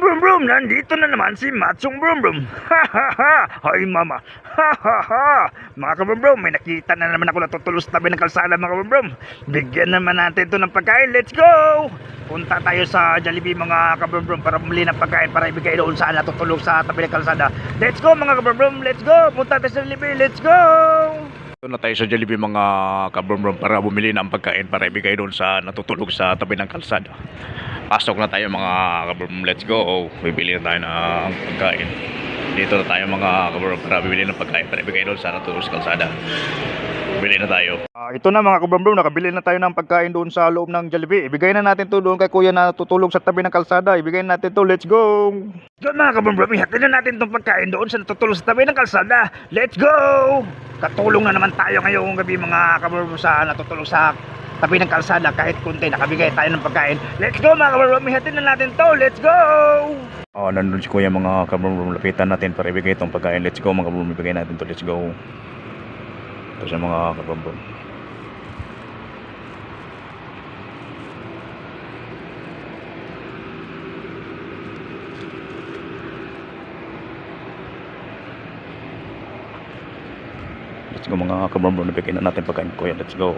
brum brum, nandito na naman si Matsong brum brum. Ha ha ha, hay mama. Ha ha ha. Mga brum, may nakita na naman ako natutulog sa tabi ng kalsada mga brum. Bigyan naman natin to ng pagkain, let's go! Punta tayo sa Jollibee mga kabrum brum para bumili ng pagkain para ibigay doon sa natutulog sa tabi ng kalsada. Let's go mga kabrum brum, let's go! Punta tayo sa Jollibee, let's go! Doon na tayo sa Jollibee mga kabrum para bumili ng pagkain para ibigay doon sa natutulog sa tabi ng kalsada. Pasok na tayo mga kabrum, let's go. Bibili na tayo ng pagkain. Dito na tayo mga kabrum para bibili ng pagkain para ibigay doon sa natutulog sa kalsada. Bibili na tayo. Ah, ito na mga kabrum nakabili na tayo ng pagkain doon sa loob ng Jollibee. Ibigay na natin to doon kay kuya na tutulog sa tabi ng kalsada. Ibigay na natin to, let's go! Doon mga kabrum ihatid na natin itong pagkain doon sa natutulog sa tabi ng kalsada. Let's go! Katulong na naman tayo ngayong gabi mga kabrum sa natutulog sa tabi ng kalsada kahit kunti nakabigay tayo ng pagkain. Let's go mga kabrum ihatid na natin to, let's go! Oh, nandun si kuya mga kabrum, lapitan natin para ibigay itong pagkain. Let's go mga kabrum, ibigay natin to. Let's go. Ito siya mga kabrum. Let's go mga kabrum, ibigay na natin pagkain kuya. Let's go.